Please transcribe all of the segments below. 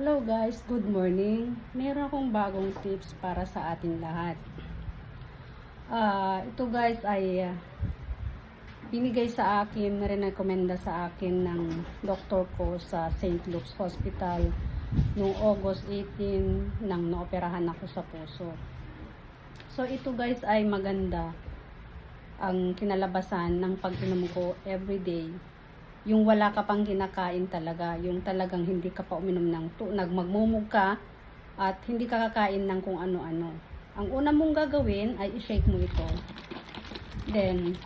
Hello guys, good morning. Meron akong bagong tips para sa ating lahat. Ah, ito guys ay ah, binigay sa akin, rin-recommenda sa akin ng doktor ko sa St. Luke's Hospital noong August 18 nang naoperahan ako sa puso. So ito guys ay maganda ang kinalabasan ng pag-inom ko everyday yung wala ka pang kinakain talaga, yung talagang hindi ka pa uminom ng tu, nagmagmumug ka at hindi ka kakain ng kung ano-ano. Ang una mong gagawin ay i-shake mo ito. Then,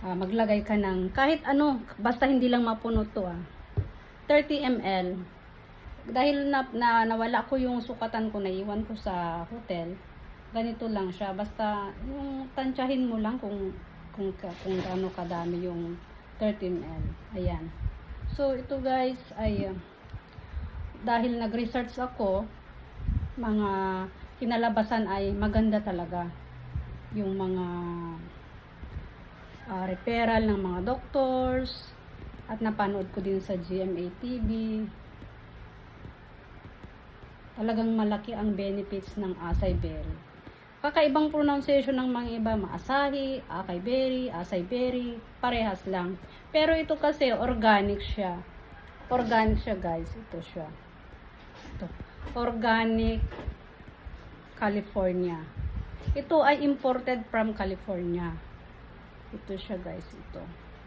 ah, maglagay ka ng kahit ano, basta hindi lang mapuno to ah. 30 ml. Dahil na, na nawala ko yung sukatan ko, naiwan ko sa hotel, ganito lang siya. Basta yung tansyahin mo lang kung kung, kung gaano kadami yung 30 ml. Ayan. So, ito guys ay uh, dahil nag-research ako, mga kinalabasan ay maganda talaga. Yung mga ah, referral ng mga doctors at napanood ko din sa GMA TV. Talagang malaki ang benefits ng acai berry. Kakaibang pronunciation ng mga iba, maasahi, acai berry, acai berry, parehas lang. Pero ito kasi organic siya. Organic siya guys, ito siya. Ito. Organic California. Ito ay imported from California. Ito siya guys, ito.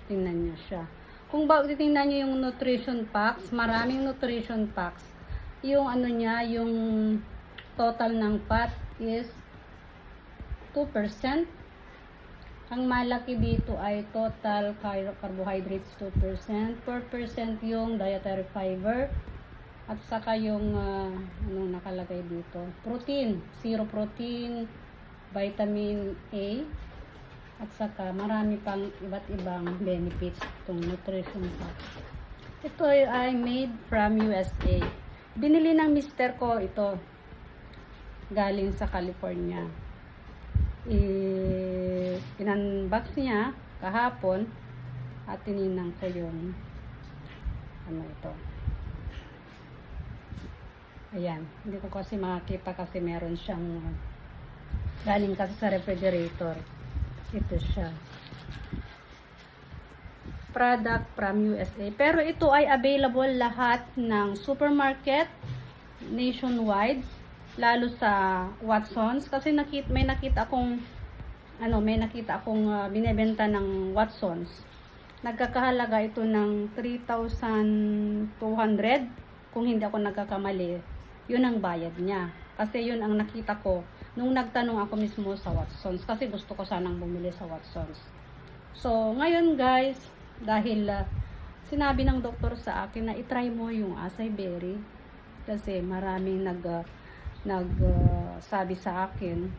Tingnan niyo siya. Kung ba titingnan niyo yung nutrition packs, maraming nutrition packs. Yung ano niya, yung total ng fat is 2%. Ang malaki dito ay total car- carbohydrates 2%, 4% yung dietary fiber, at saka yung ah, anong nakalagay dito, protein, zero protein, vitamin A, at saka marami pang iba't ibang benefits itong nutrition packs. Ito ay made from USA. Binili ng mister ko ito galing sa California i in-unbox niya kahapon at tininang ko yung ano ito. Ayan hindi ko kasi makakita kasi meron siyang galing kasi sa refrigerator. Ito siya. Product from USA pero ito ay available lahat ng supermarket nationwide lalo sa Watsons. Kasi nakita may nakita akong ano may nakita akong ah, binebenta ng Watsons. Nagkakahalaga ito ng 3,200 kung hindi ako nagkakamali. Yun ang bayad niya. Kasi yun ang nakita ko nung nagtanong ako mismo sa Watsons. Kasi gusto ko sanang bumili sa Watsons. So ngayon guys dahil ah, sinabi ng doktor sa akin na itry mo yung acai berry kasi maraming nag ah, nagsabi sa akin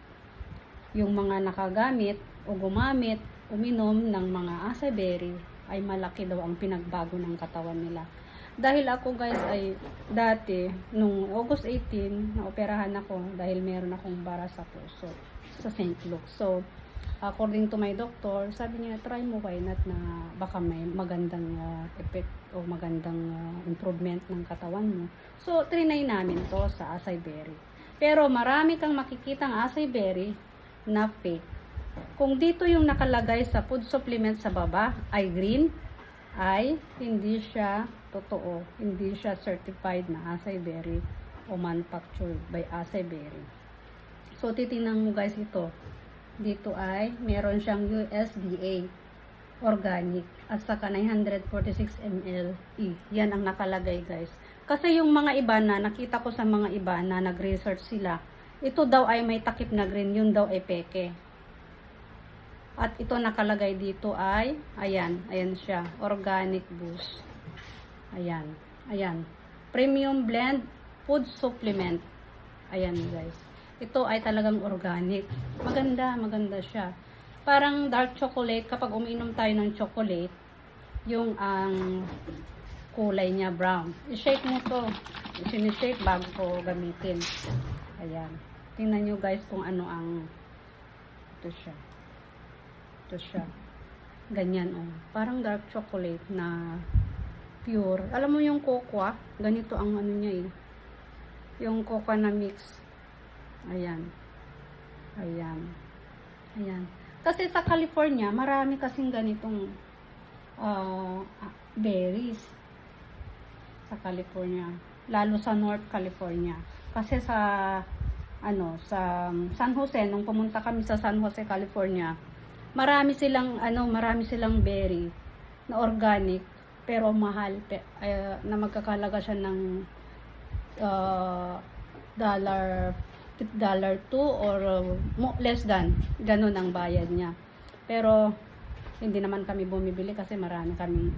yung mga nakagamit o gumamit, uminom ng mga acai berry ay malaki daw ang pinagbago ng katawan nila. Dahil ako guys ay dati, nung August 18, naoperahan ako dahil meron akong bara sa puso sa St. Luke. So, according to my doctor, sabi niya, try mo why not na baka may magandang uh, effect o magandang uh, improvement ng katawan mo. So, trinay namin to sa acai berry. Pero marami kang makikitang acai berry na fake. Kung dito yung nakalagay sa food supplement sa baba ay green, ay hindi siya totoo. Hindi siya certified na acai berry o manufactured by acai berry. So, titingnan mo guys ito. Dito ay meron siyang USDA organic at saka 946 ml E. Yan ang nakalagay guys. Kasi yung mga iba na nakita ko sa mga iba na nag-research sila, ito daw ay may takip na green, yun daw ay peke. At ito nakalagay dito ay, ayan, ayan siya, organic boost. Ayan, ayan. Premium blend food supplement. Ayan guys. Ito ay talagang organic. Maganda, maganda siya. Parang dark chocolate, kapag umiinom tayo ng chocolate, yung ang kulay niya brown. I-shake mo to. I-shake bago ko gamitin. Ayan. Tingnan nyo guys kung ano ang ito siya. Ito siya. Ganyan oh. Parang dark chocolate na pure. Alam mo yung cocoa, ganito ang ano niya eh. Yung coca na mix. Ayan. Ayan. Ayan. Kasi sa California, marami kasing ganitong ah, berries sa California. Lalo sa North California. Kasi sa ano, sa San Jose, nung pumunta kami sa San Jose, California, marami silang ano, marami silang berry na organic pero mahal pe, eh, na magkakalaga siya ng uh, dollar dollar 2 or uh, less than ganun ang bayad niya pero hindi naman kami bumibili kasi marami kaming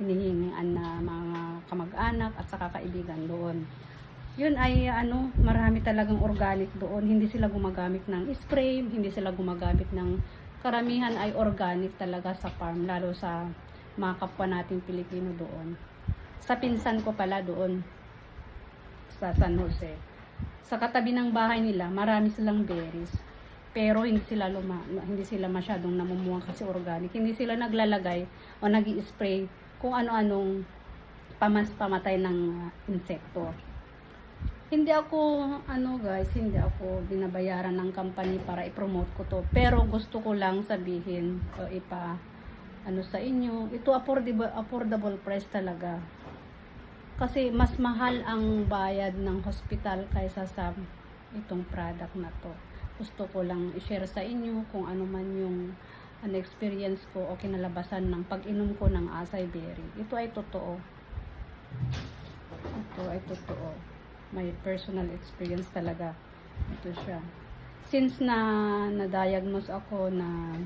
hinihingian na mga kamag-anak at saka kaibigan doon yun ay ano, marami talagang organic doon. Hindi sila gumagamit ng spray, hindi sila gumagamit ng karamihan ay organic talaga sa farm, lalo sa mga kapwa nating Pilipino doon. Sa pinsan ko pala doon sa San Jose. Sa katabi ng bahay nila, marami silang berries. Pero hindi sila luma, hindi sila masyadong namumuha kasi organic. Hindi sila naglalagay o nag spray kung ano-anong pamas pamatay ng uh, insekto hindi ako, ano guys, hindi ako binabayaran ng company para i-promote ko to. Pero gusto ko lang sabihin o ipa, ano sa inyo, ito affordable, affordable price talaga. Kasi mas mahal ang bayad ng hospital kaysa sa itong product na to. Gusto ko lang i-share sa inyo kung ano man yung an experience ko o kinalabasan ng pag-inom ko ng acai berry. Ito ay totoo. Ito ay totoo may personal experience talaga. Ito siya. Since na na-diagnose ako na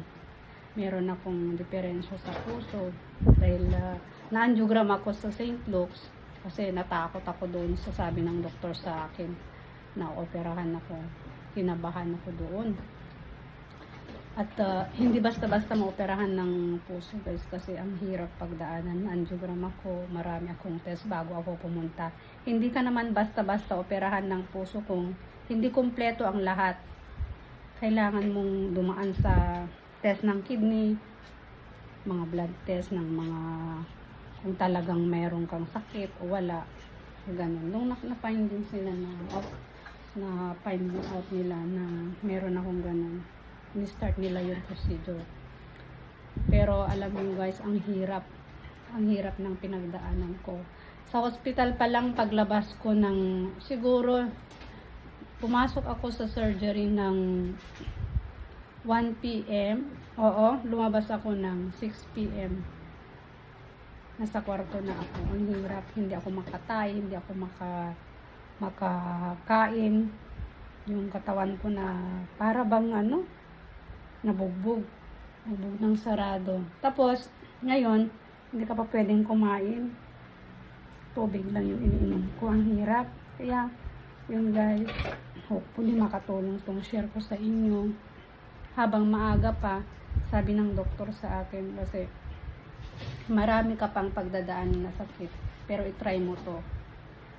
meron akong diferensya sa puso dahil uh, na-angiogram ako sa St. Luke's kasi natakot ako doon sa sabi ng doktor sa akin na operahan ako. Kinabahan ako doon. At uh, hindi basta-basta maoperahan ng puso guys kasi ang hirap pagdaanan. Angiogram ako, marami akong test bago ako pumunta. Hindi ka naman basta-basta operahan ng puso kung hindi kumpleto ang lahat. Kailangan mong dumaan sa test ng kidney, mga blood test ng mga kung talagang meron kang sakit o wala. Ganun. Nung na- na-find din sila na, na find out nila na meron akong ganun ni-start nila yung procedure. Pero alam mo guys, ang hirap. Ang hirap ng pinagdaanan ko. Sa hospital pa lang paglabas ko ng siguro pumasok ako sa surgery ng 1 p.m. Oo, lumabas ako ng 6 p.m. Nasa kwarto na ako. Ang hirap, hindi ako makatay, hindi ako maka makakain. Yung katawan ko na para bang ano, nabugbog. Nabugbog ng sarado. Tapos, ngayon, hindi ka pa pwedeng kumain. Tubig lang yung iniinom ko. Ang hirap. Kaya, yun guys, hopefully makatulong tong share ko sa inyo. Habang maaga pa, sabi ng doktor sa akin kasi marami ka pang pagdadaan na sakit. Pero itry mo to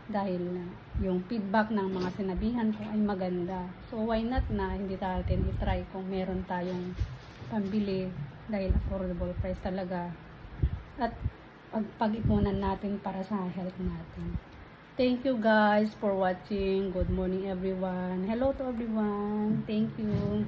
dahil yung feedback ng mga sinabihan ko ay maganda. So why not na hindi natin i-try kung meron tayong pambili dahil affordable price talaga at pag-ipunan natin para sa health natin. Thank you guys for watching. Good morning everyone. Hello to everyone. Thank you.